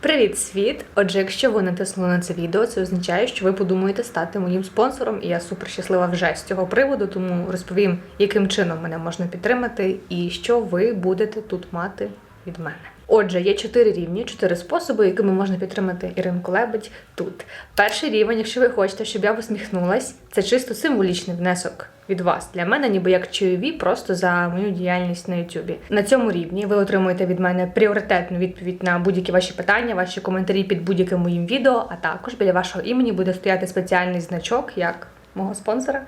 Привіт, світ! Отже, якщо ви натиснули на це відео, це означає, що ви подумаєте стати моїм спонсором, і я супер щаслива вже з цього приводу, тому розповім, яким чином мене можна підтримати і що ви будете тут мати від мене. Отже, є чотири рівні, чотири способи, якими можна підтримати Іринку Лебедь тут. Перший рівень, якщо ви хочете, щоб я посміхнулась, це чисто символічний внесок від вас для мене, ніби як чайові, просто за мою діяльність на Ютубі. На цьому рівні ви отримуєте від мене пріоритетну відповідь на будь-які ваші питання, ваші коментарі під будь-яким моїм відео. А також біля вашого імені буде стояти спеціальний значок як мого спонсора.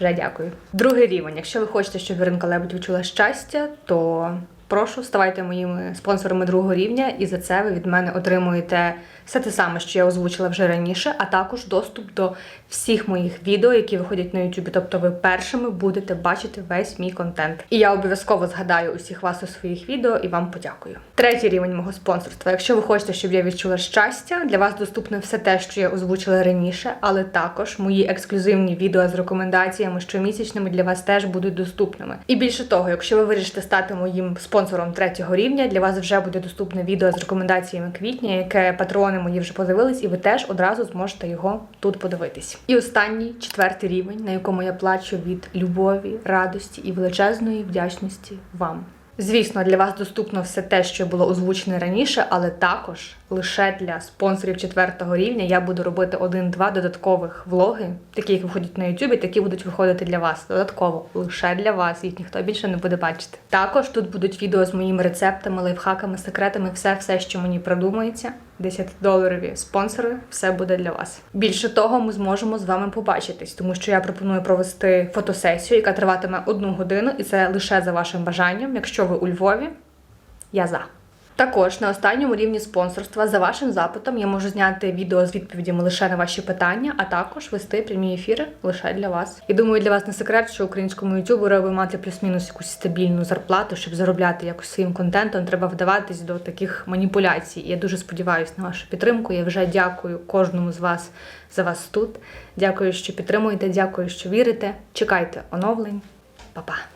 Вже дякую. Другий рівень. Якщо ви хочете, щоб Іринка Лебедь відчула щастя, то прошу ставайте моїми спонсорами другого рівня, і за це ви від мене отримуєте все те саме, що я озвучила вже раніше, а також доступ до всіх моїх відео, які виходять на YouTube. Тобто ви першими будете бачити весь мій контент. І я обов'язково згадаю усіх вас у своїх відео і вам подякую. Третій рівень мого спонсорства. Якщо ви хочете, щоб я відчула щастя, для вас доступне все те, що я озвучила раніше, але також мої ексклюзивні відео з рекомендаціями щомісячними для вас теж будуть доступними. І більше того, якщо ви вирішите стати моїм спонсором третього рівня, для вас вже буде доступне відео з рекомендаціями квітня, яке патрони мої вже подивились, і ви теж одразу зможете його тут подивитись. І останній четвертий рівень, на якому я плачу від любові, радості і величезної вдячності вам. Звісно, для вас доступно все те, що було озвучене раніше, але також лише для спонсорів четвертого рівня я буду робити один-два додаткових влоги, такі, які виходять на Ютубі, такі будуть виходити для вас. Додатково, лише для вас, їх ніхто більше не буде бачити. Також тут будуть відео з моїми рецептами, лайфхаками, секретами, все, все, що мені придумається. 10 доларові спонсори, все буде для вас. Більше того, ми зможемо з вами побачитись, тому що я пропоную провести фотосесію, яка триватиме одну годину, і це лише за вашим бажанням. Якщо ви у Львові, я за. Також на останньому рівні спонсорства за вашим запитом я можу зняти відео з відповідями лише на ваші питання, а також вести прямі ефіри лише для вас. І думаю, для вас не секрет, що українському ютуберу мати плюс-мінус якусь стабільну зарплату, щоб заробляти якось своїм контентом, треба вдаватись до таких маніпуляцій. Я дуже сподіваюся на вашу підтримку. Я вже дякую кожному з вас за вас тут. Дякую, що підтримуєте, дякую, що вірите. Чекайте оновлень. Па-па!